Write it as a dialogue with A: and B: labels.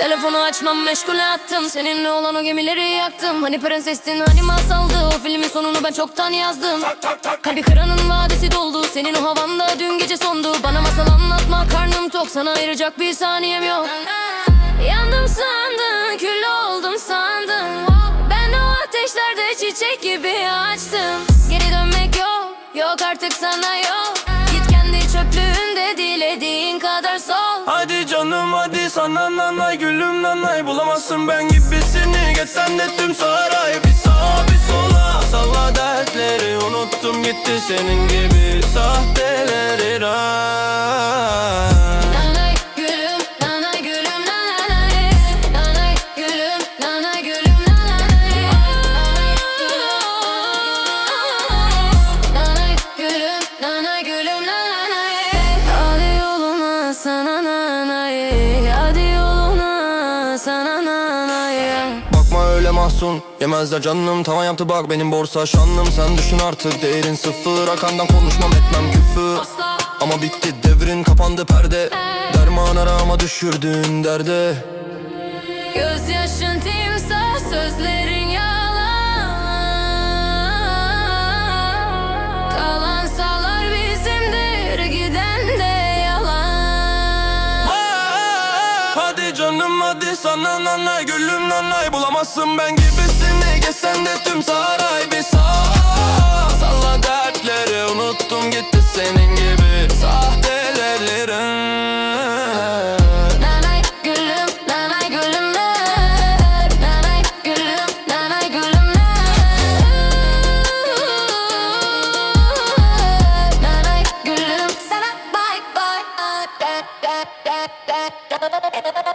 A: Telefonu açmam meşgule attım. Seninle olan o gemileri yaktım. Hani prensestin hani masaldı. O filmin sonunu ben çoktan yazdım. Kalbi kıranın vadesi doldu. Senin o havanda dün gece sondu. Bana masal anlatma karnım tok. Sana ayıracak bir saniyem yok. Yandım sandın kül oldum sandın Ben o ateşlerde çiçek gibi açtım. Geri dönmek yok yok artık sana yok. Git kendi çöplüğünde dilediğin kadar sol.
B: Hadi sana nanay gülüm nanay Bulamazsın ben gibisini. Geçsen de tüm saray Bir sağa bir sola. Salla dertleri. Unuttum gitti senin gibi. Sahteleri ray
A: Nanay gülüm
B: mahzun. Yemezler canım tavan yaptı bak benim borsa şanlım. Sen düşün artık değerin sıfır. Arkandan konuşmam etmem küfür. Ama bitti devrin kapandı perde. Derman arama düşürdün derde.
A: Gözyaşın timsah sözlerin
B: hadi sana nanay Gülüm nanay. Bulamazsın ben gibisini Gezsen de tüm saray bir sağa Salla dertleri unuttum gitti senin gibi. Sahtelerlerin da da da da da